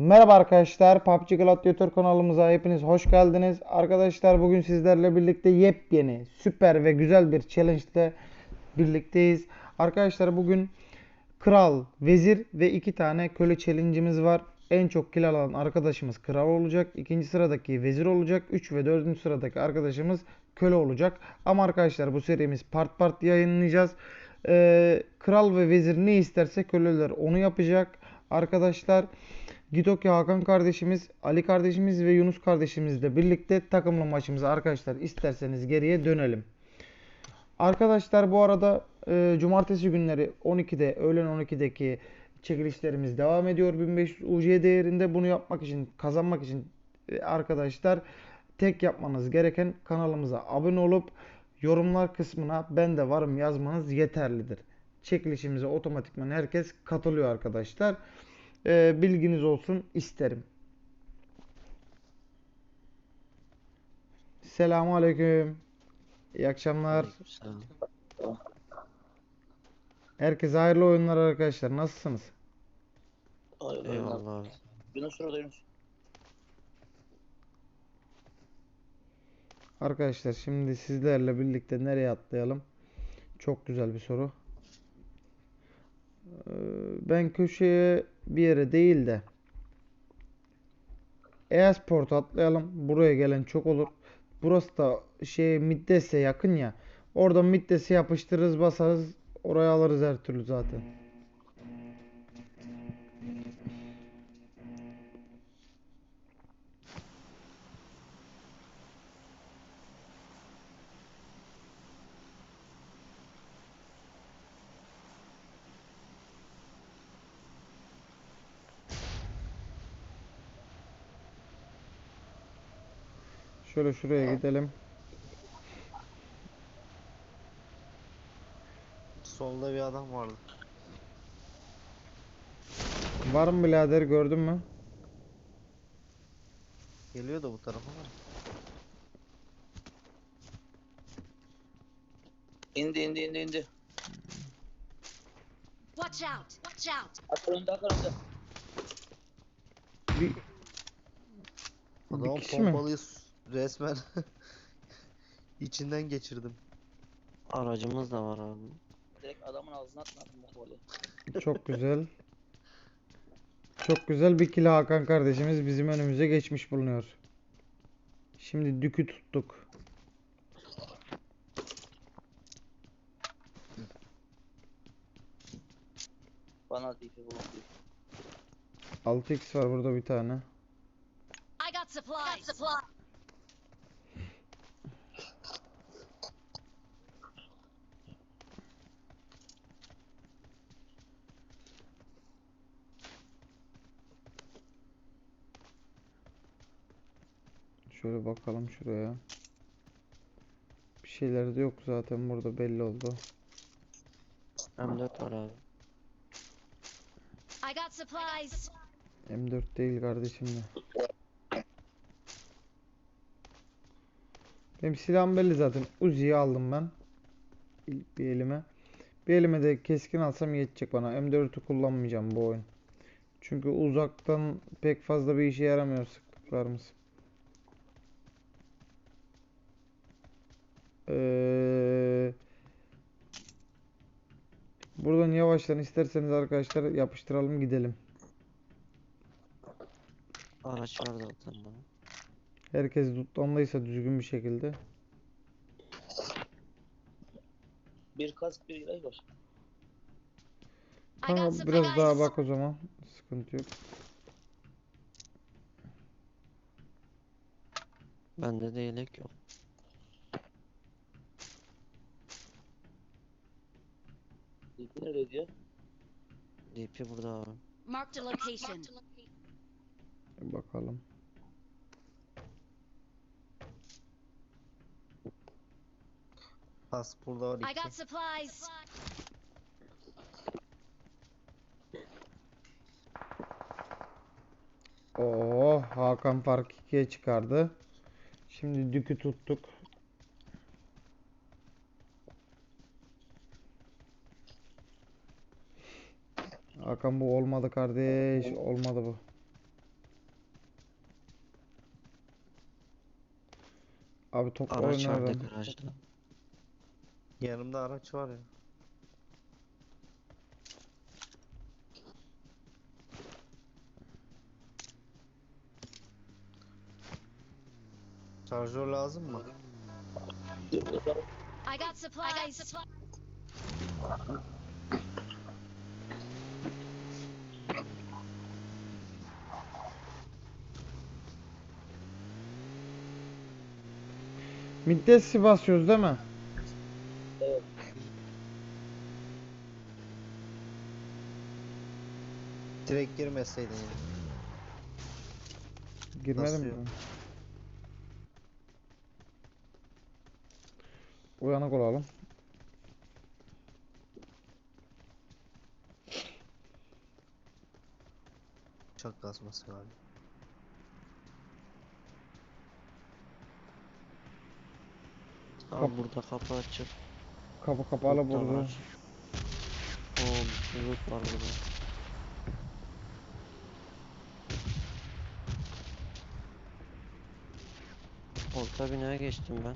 Merhaba arkadaşlar, PUBG Gladiator kanalımıza hepiniz hoş geldiniz. Arkadaşlar bugün sizlerle birlikte yepyeni, süper ve güzel bir challenge ile birlikteyiz. Arkadaşlar bugün kral, vezir ve iki tane köle challenge'imiz var. En çok kill alan arkadaşımız kral olacak. İkinci sıradaki vezir olacak. 3 ve 4. sıradaki arkadaşımız köle olacak. Ama arkadaşlar bu serimiz part part yayınlayacağız. Ee, kral ve vezir ne isterse köleler onu yapacak. Arkadaşlar Gitoki Hakan kardeşimiz, Ali kardeşimiz ve Yunus kardeşimizle birlikte takımlı maçımıza arkadaşlar isterseniz geriye dönelim. Arkadaşlar bu arada e, cumartesi günleri 12'de öğlen 12'deki çekilişlerimiz devam ediyor. 1500 UC değerinde bunu yapmak için kazanmak için e, arkadaşlar tek yapmanız gereken kanalımıza abone olup yorumlar kısmına ben de varım yazmanız yeterlidir. Çekilişimize otomatikman herkes katılıyor arkadaşlar. E, bilginiz olsun isterim. Selamun Aleyküm. İyi akşamlar. Selam. Herkese hayırlı oyunlar arkadaşlar. Nasılsınız? Hayır, hayır. Eyvallah. Yunus Yunus. Arkadaşlar şimdi sizlerle birlikte nereye atlayalım? Çok güzel bir soru. Ee, Ben köşeye bir yere değil de e-sport atlayalım. Buraya gelen çok olur. Burası da şey Middes'e yakın ya. Oradan Middes'e yapıştırırız basarız. Oraya alırız her türlü zaten. Şöyle şuraya gidelim. Solda bir adam vardı. Var mı birader gördün mü? Geliyor da bu tarafa da. İndi indi indi indi. Watch out! Watch out! Akar önde akar önde. Bir, Adamın kişi mi? Resmen içinden geçirdim. Aracımız da var abi. Direkt adamın ağzına atmadım bu golü. Çok güzel. Çok güzel bir kilo Hakan kardeşimiz bizim önümüze geçmiş bulunuyor. Şimdi dükü tuttuk. Bana DP bulun. 6x var burada bir tane. I got supplies. got supplies. Şöyle bakalım şuraya. Bir şeyler de yok zaten burada belli oldu. M4 var abi. I got supplies. M4 değil kardeşim de. Benim silahım belli zaten. Uzi'yi aldım ben. İlk bir elime. Bir elime de keskin alsam yetecek bana. M4'ü kullanmayacağım bu oyun. Çünkü uzaktan pek fazla bir işe yaramıyor sıktıklarımız. Ee, buradan yavaştan isterseniz arkadaşlar yapıştıralım gidelim. Araç var zaten bana. Herkes tutlandıysa düzgün bir şekilde. Bir kask bir ilaç var. Tamam biraz daha bak o zaman. Sıkıntı yok. Bende de yelek yok. DP nerede diyor? DP burada abi. Marked a location. Bakalım. Pas burada var I iki. got supplies. Oo Hakan fark 2'ye çıkardı. Şimdi dükü tuttuk. Hakan bu olmadı kardeş. Olmadı bu. Abi top Araç oynar. Garajda. Yanımda araç var ya. Şarjör lazım mı? I got supplies. I got supplies. Middesi basıyoruz değil mi? Evet. Direkt girmeseydin ya. Girmedim Basıyor. mi? Uyanık olalım. Uçak kasması galiba. Abi burada kapı açık. Kapı kapalı burada. Oo, bir loot var burada. Orta binaya geçtim ben.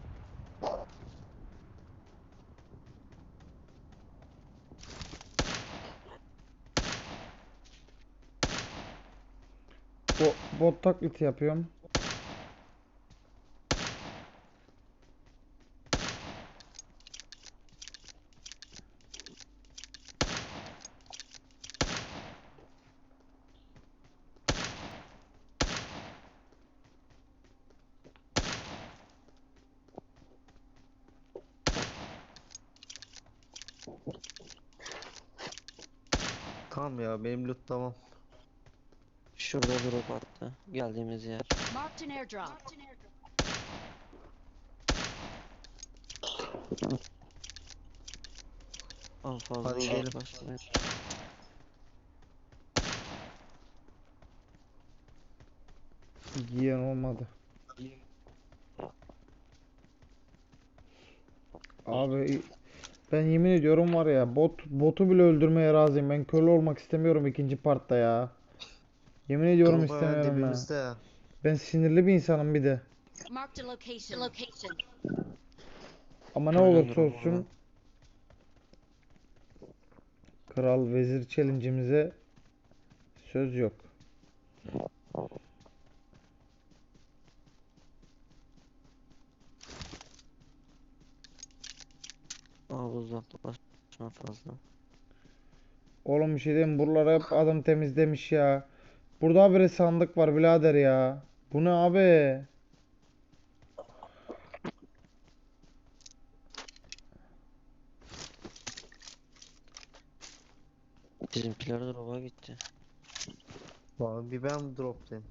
Bo bot taklidi yapıyorum. Tamam ya benim loot tamam. Şurada drop attı. Geldiğimiz yer. Marked an airdrop. Al fazla Hadi gidelim. uzaklaşmayın. Giyen olmadı. Abi ben yemin ediyorum var ya bot botu bile öldürmeye razıyım. Ben köle olmak istemiyorum ikinci partta ya. Yemin ediyorum Dur istemiyorum ya. dibimizde ya. Ben sinirli bir insanım bir de. Location. Location. Ama ne olursa olsun. Kral Vezir challenge'imize söz yok. Abi uzaklaşma fazla. Oğlum bir şey diyeyim mi? buralar hep adam temizlemiş ya. Burada habire sandık var birader ya. Bu ne abi? Bizimkiler drop'a gitti. Vallahi bir ben drop'tayım.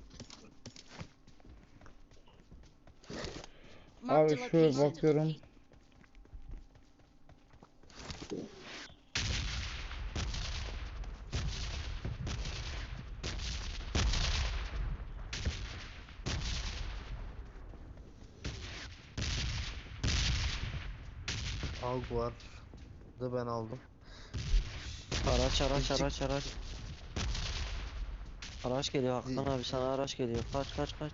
Abi şöyle bakıyorum. Alg var. Da ben aldım. Araç araç araç araç. Araç geliyor Hakan abi sana araç geliyor. Kaç kaç kaç.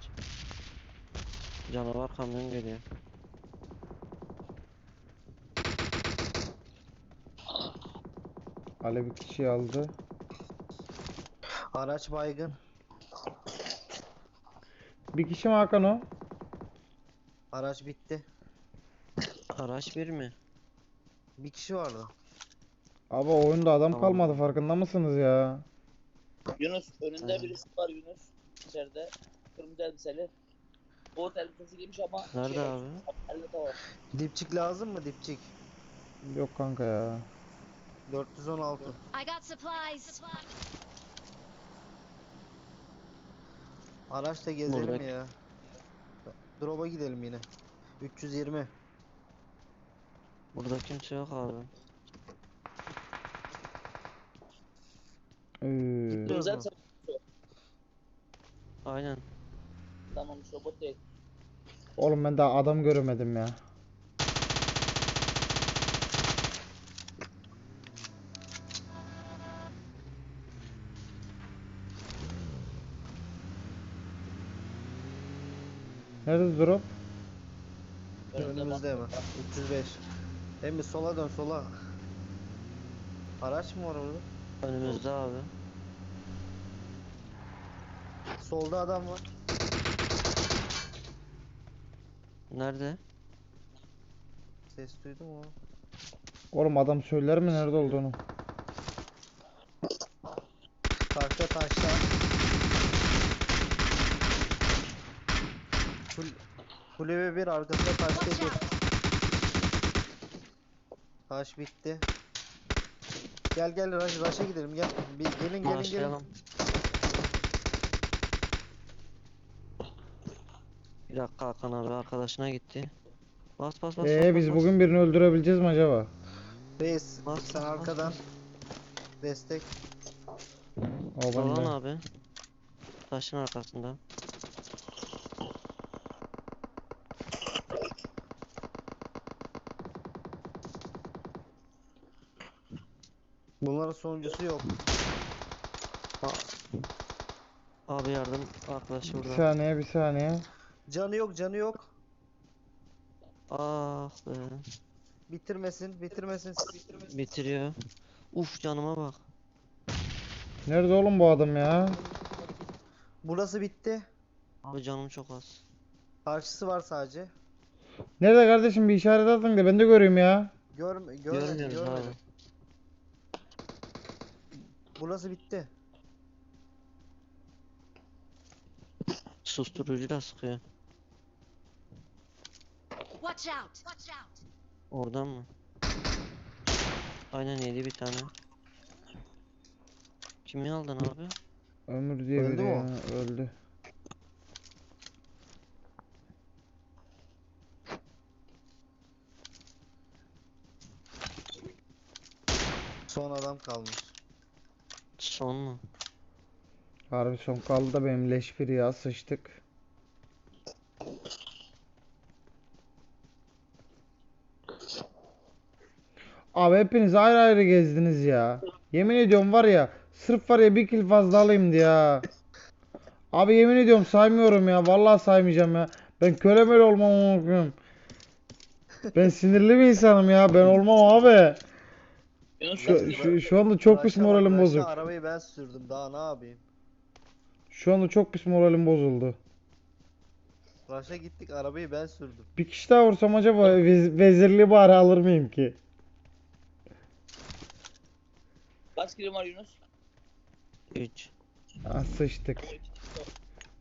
Canavar kamyon geliyor. Ali bir kişi aldı. Araç baygın. Bir kişi mi Hakan o? Araç bitti. Araç bir mi? Bir kişi vardı. Abi oyunda adam Tamam. kalmadı farkında mısınız ya? Yunus önünde Aynen. birisi var Yunus. İçeride. Kırmızı elbiseli. O elbisesi giymiş ama Nerede şey, abi? Elle de var. Dipçik lazım mı dipçik? Yok kanka ya. 416. I got supplies. Araçla gezelim Buradaki- ya. Drop'a gidelim yine. 320. Burada kimse yok abi. Ee, mu? Aynen. Tamam robot değil. oğlum ben daha adam göremedim ya. Nerede drop? Önümüzde hemen. 305. Emmi sola dön sola. Araç mı var orada? Önümüzde abi. Solda adam var. Nerede? Ses duydum ama. Oğlum adam söyler mi nerede olduğunu? Taşta taşta. Kul Kulübe bir arkasında taşta bir. Taş bitti. Gel gel Raş, Raş'a gidelim gel. Bir, gelin gelin gelin. Bir dakika Hakan abi arkadaşına gitti. Bas bas bas. Ee bas, biz bas. bugün birini öldürebileceğiz mi acaba? Reis Bas, sen bas, arkadan. bas. Destek. O de. abi. Taşın arkasında. Bunların sonuncusu yok. Abi yardım arkadaş Bir burada. saniye bir saniye. Canı yok canı yok. Ah be. Bitirmesin bitirmesin bitirmesin. Bitiriyor. Uf canıma bak. Nerede oğlum bu adam ya? Burası bitti. Abi canım çok az. Karşısı var sadece. Nerede kardeşim bir işaret atın da ben de göreyim ya. Görme, görmedi, Görmüyoruz abi. Burası bitti. Susturucuyla sıkıyor. Watch out! Watch out! Oradan mı? Aynen yedi bir tane. Kimi aldın abi? Ömür diye Öldü biri mü ya. Öldü. Son adam kalmış. Son mu? Harbi son kaldı da benim leş bir ya sıçtık. Abi hepiniz ayrı ayrı gezdiniz ya. Yemin ediyorum var ya sırf var ya bir kill fazla alayım diye. Abi yemin ediyorum saymıyorum ya. Vallahi saymayacağım ya. Ben köle möle olmam amına Ben sinirli bir insanım ya. Ben olmam abi. Yunus Şu, şu, şu anda çok pis moralim Raş'a bozuk. Arabayı ben sürdüm. Daha ne yapayım? Şu anda çok pis moralim bozuldu. Raş'a gittik arabayı ben sürdüm. Bir kişi daha vursam acaba vez- vezirliği bari alır mıyım ki? Kaç kilim var Yunus? 3. Ah sıçtık.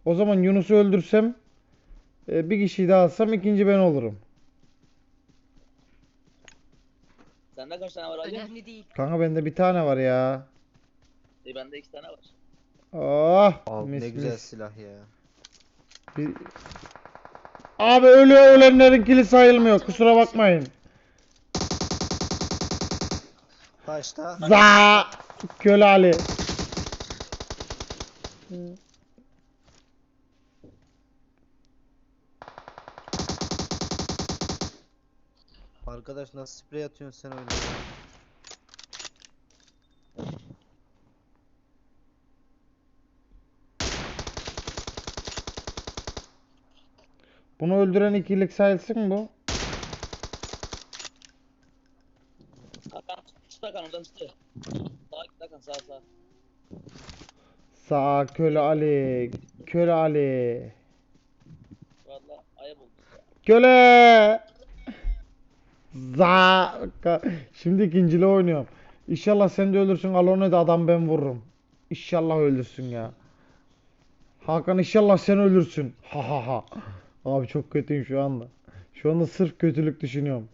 O zaman Yunus'u öldürsem e, bir kişiyi daha alsam ikinci ben olurum. Sende kaç tane var Ali? Önemli değil. Kanka bende bir tane var ya. E bende iki tane var. Ah Abi mis ne güzel mis. silah ya. Bir- Abi ölüyor ölenlerin kili sayılmıyor kusura bakmayın. Taşta. Za Köle Ali. Arkadaş nasıl sprey atıyorsun sen öyle? Bunu öldüren ikilik sayılsın mı bu? Hakan çık Hakan oradan çıktı. Sağa git Hakan sağa sağa. Sağ köle Ali. Köle Ali. Valla ayıp oldu. Köle. Za. Şimdi ikincili oynuyorum. İnşallah sen de ölürsün. Al onu da adam ben vururum. İnşallah ölürsün ya. Hakan inşallah sen ölürsün. Ha ha ha. Abi çok kötüyüm şu anda. Şu anda sırf kötülük düşünüyorum.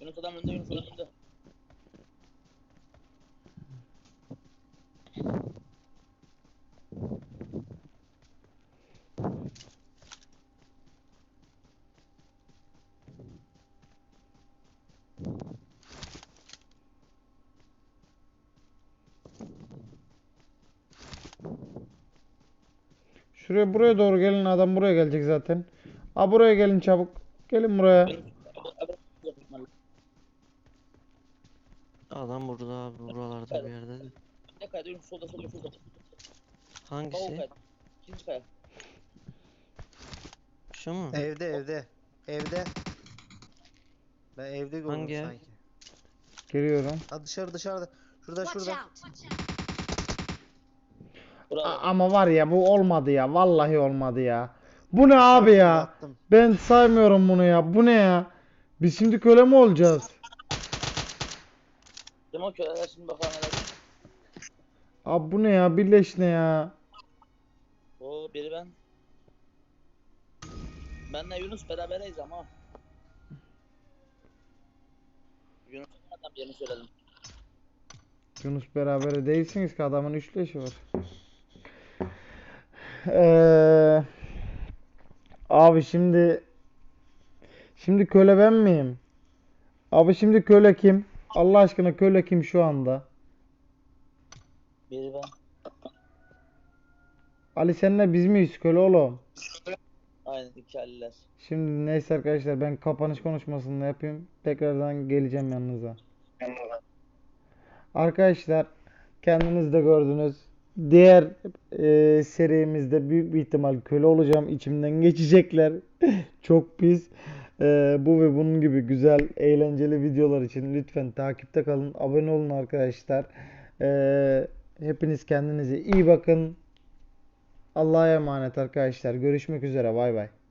Yunus adam önde Yunus adam önde. Şuraya buraya doğru gelin adam buraya gelecek zaten. Ha buraya gelin çabuk. Gelin buraya. Adam burada abi buralarda bir yerde. de. Ne kaydı Yunus solda solda solda. Hangisi? kaydı. İkinci kaya. Şu mu? Evde evde. Evde. Ben evde gördüm Hangi sanki. Geliyorum. Ha dışarı dışarıda. Şurada Watch şurada. out! Bravo. A- ama var ya bu olmadı ya. Vallahi olmadı ya. Bu ne abi ya? Attım. Ben saymıyorum bunu ya. Bu ne ya? Biz şimdi köle mi olacağız? Kim o köleler şimdi bakalım. Abi bu ne ya? Birleş ne ya? Oo biri ben. Benle Yunus berabereyiz ama. Yunus adam yerini söyledim. Yunus beraber değilsiniz ki adamın üç leşi var. Eee abi şimdi şimdi köle ben miyim? Abi şimdi köle kim? Allah aşkına köle kim şu anda? Biri ben. Ali senle biz miyiz köle oğlum? Aynen iki Ali'ler. Şimdi neyse arkadaşlar ben kapanış konuşmasını da yapayım. Tekrardan geleceğim yanınıza. Arkadaşlar kendiniz de gördünüz. Diğer e, serimizde büyük bir ihtimal köle olacağım. İçimden geçecekler. Çok pis. E, bu ve bunun gibi güzel, eğlenceli videolar için lütfen takipte kalın. Abone olun arkadaşlar. E, hepiniz kendinize iyi bakın. Allah'a emanet arkadaşlar. Görüşmek üzere. Bay bay.